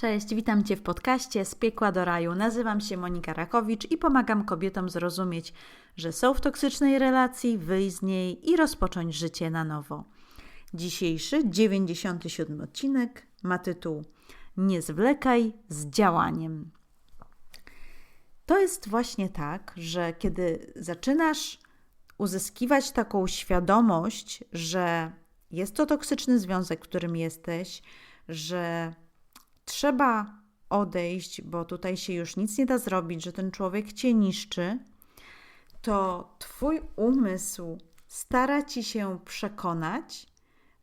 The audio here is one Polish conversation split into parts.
Cześć, witam Cię w podcaście Z piekła do raju. Nazywam się Monika Rakowicz i pomagam kobietom zrozumieć, że są w toksycznej relacji, wyjść z niej i rozpocząć życie na nowo. Dzisiejszy, 97 odcinek ma tytuł Nie zwlekaj z działaniem. To jest właśnie tak, że kiedy zaczynasz uzyskiwać taką świadomość, że jest to toksyczny związek, w którym jesteś, że trzeba odejść, bo tutaj się już nic nie da zrobić, że ten człowiek cię niszczy, to twój umysł stara ci się przekonać,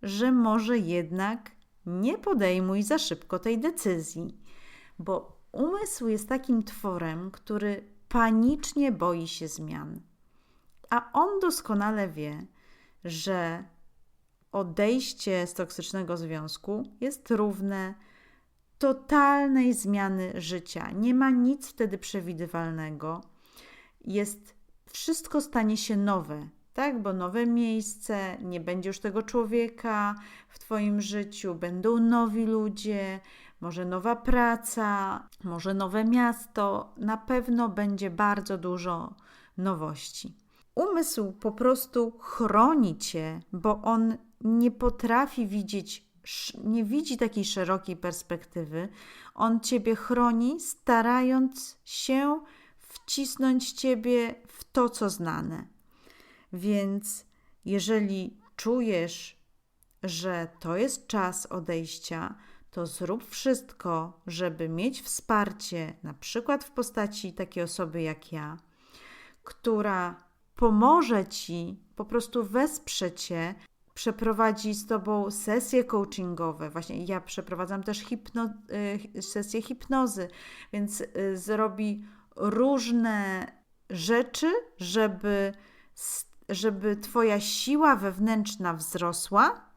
że może jednak nie podejmuj za szybko tej decyzji, bo umysł jest takim tworem, który panicznie boi się zmian. A on doskonale wie, że odejście z toksycznego związku jest równe totalnej zmiany życia. Nie ma nic wtedy przewidywalnego. Jest wszystko stanie się nowe, tak? Bo nowe miejsce, nie będzie już tego człowieka w Twoim życiu, będą nowi ludzie, może nowa praca, może nowe miasto. Na pewno będzie bardzo dużo nowości. Umysł po prostu chroni cię, bo on nie potrafi widzieć nie widzi takiej szerokiej perspektywy. On ciebie chroni, starając się wcisnąć ciebie w to, co znane. Więc jeżeli czujesz, że to jest czas odejścia, to zrób wszystko, żeby mieć wsparcie, na przykład w postaci takiej osoby jak ja, która pomoże ci, po prostu wesprze cię przeprowadzi z Tobą sesje coachingowe. Właśnie ja przeprowadzam też hipno, y, sesje hipnozy, więc y, zrobi różne rzeczy, żeby, żeby Twoja siła wewnętrzna wzrosła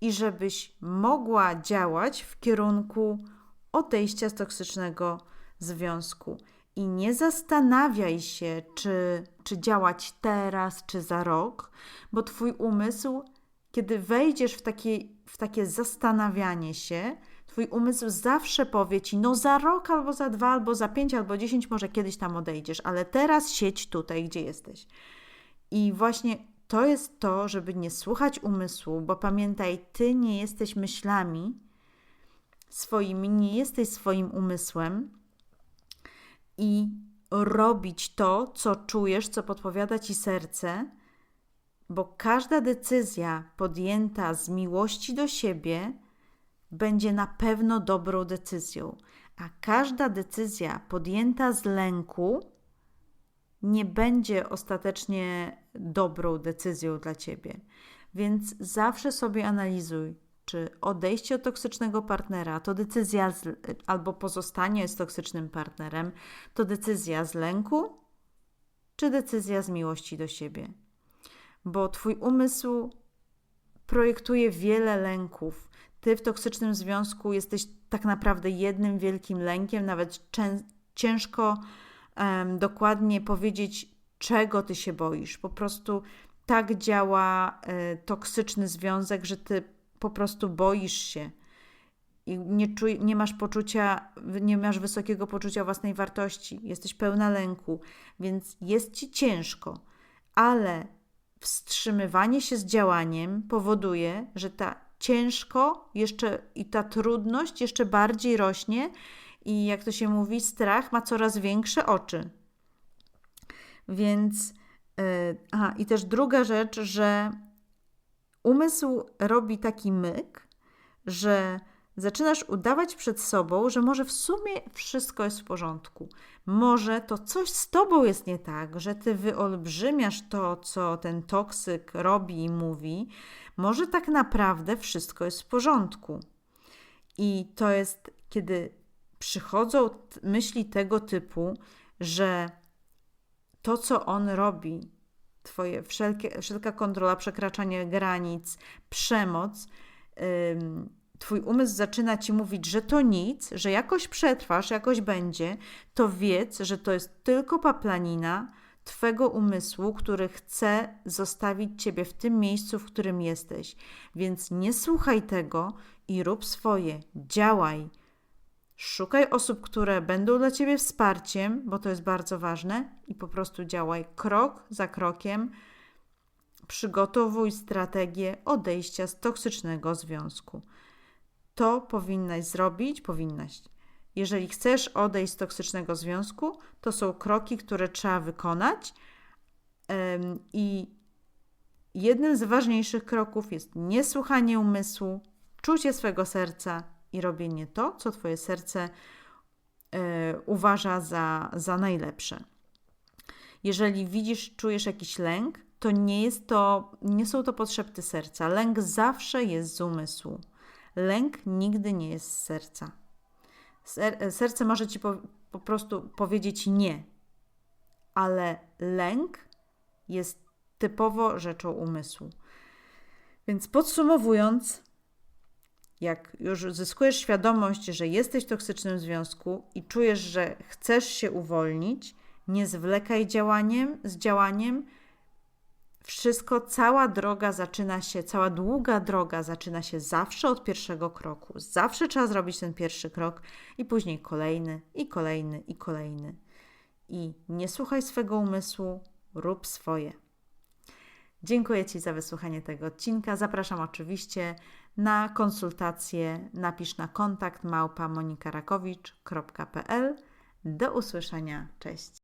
i żebyś mogła działać w kierunku odejścia z toksycznego związku. I nie zastanawiaj się, czy, czy działać teraz, czy za rok, bo Twój umysł kiedy wejdziesz w takie, w takie zastanawianie się, Twój umysł zawsze powie ci, no za rok, albo za dwa, albo za pięć, albo dziesięć, może kiedyś tam odejdziesz, ale teraz siedź tutaj, gdzie jesteś. I właśnie to jest to, żeby nie słuchać umysłu, bo pamiętaj, ty nie jesteś myślami swoimi, nie jesteś swoim umysłem i robić to, co czujesz, co podpowiada ci serce bo każda decyzja podjęta z miłości do siebie będzie na pewno dobrą decyzją, a każda decyzja podjęta z lęku nie będzie ostatecznie dobrą decyzją dla ciebie. Więc zawsze sobie analizuj, czy odejście od toksycznego partnera to decyzja z, albo pozostanie z toksycznym partnerem to decyzja z lęku, czy decyzja z miłości do siebie bo Twój umysł projektuje wiele lęków. Ty w toksycznym związku jesteś tak naprawdę jednym wielkim lękiem, nawet ciężko um, dokładnie powiedzieć, czego ty się boisz. Po prostu tak działa y, toksyczny związek, że ty po prostu boisz się i nie, czuj, nie masz poczucia, nie masz wysokiego poczucia własnej wartości, jesteś pełna lęku, więc jest ci ciężko, ale wstrzymywanie się z działaniem powoduje, że ta ciężko jeszcze i ta trudność jeszcze bardziej rośnie i jak to się mówi, strach ma coraz większe oczy. Więc yy, aha, i też druga rzecz, że umysł robi taki myk, że zaczynasz udawać przed sobą, że może w sumie wszystko jest w porządku. Może to coś z tobą jest nie tak, że ty wyolbrzymiasz to, co ten toksyk robi i mówi. Może tak naprawdę wszystko jest w porządku. I to jest, kiedy przychodzą myśli tego typu, że to, co on robi, twoje wszelkie, wszelka kontrola, przekraczanie granic, przemoc, twój umysł zaczyna ci mówić, że to nic, że jakoś przetrwasz, jakoś będzie, to wiedz, że to jest tylko paplanina twego umysłu, który chce zostawić ciebie w tym miejscu, w którym jesteś. Więc nie słuchaj tego i rób swoje, działaj. Szukaj osób, które będą dla ciebie wsparciem, bo to jest bardzo ważne, i po prostu działaj krok za krokiem. Przygotowuj strategię odejścia z toksycznego związku. To powinnaś zrobić, powinnaś. Jeżeli chcesz odejść z toksycznego związku, to są kroki, które trzeba wykonać. I jednym z ważniejszych kroków jest niesłuchanie umysłu, czucie swego serca i robienie to, co Twoje serce e, uważa za, za najlepsze. Jeżeli widzisz, czujesz jakiś lęk, to nie, jest to nie są to podszepty serca. Lęk zawsze jest z umysłu. Lęk nigdy nie jest z serca. Ser, serce może ci po, po prostu powiedzieć nie, ale lęk jest typowo rzeczą umysłu. Więc podsumowując, jak już zyskujesz świadomość, że jesteś w toksycznym związku i czujesz, że chcesz się uwolnić, nie zwlekaj działaniem, z działaniem. Wszystko, cała droga zaczyna się, cała długa droga zaczyna się zawsze od pierwszego kroku. Zawsze trzeba zrobić ten pierwszy krok i później kolejny, i kolejny, i kolejny. I nie słuchaj swego umysłu, rób swoje. Dziękuję Ci za wysłuchanie tego odcinka. Zapraszam oczywiście na konsultację. Napisz na kontakt małpa. Do usłyszenia. Cześć.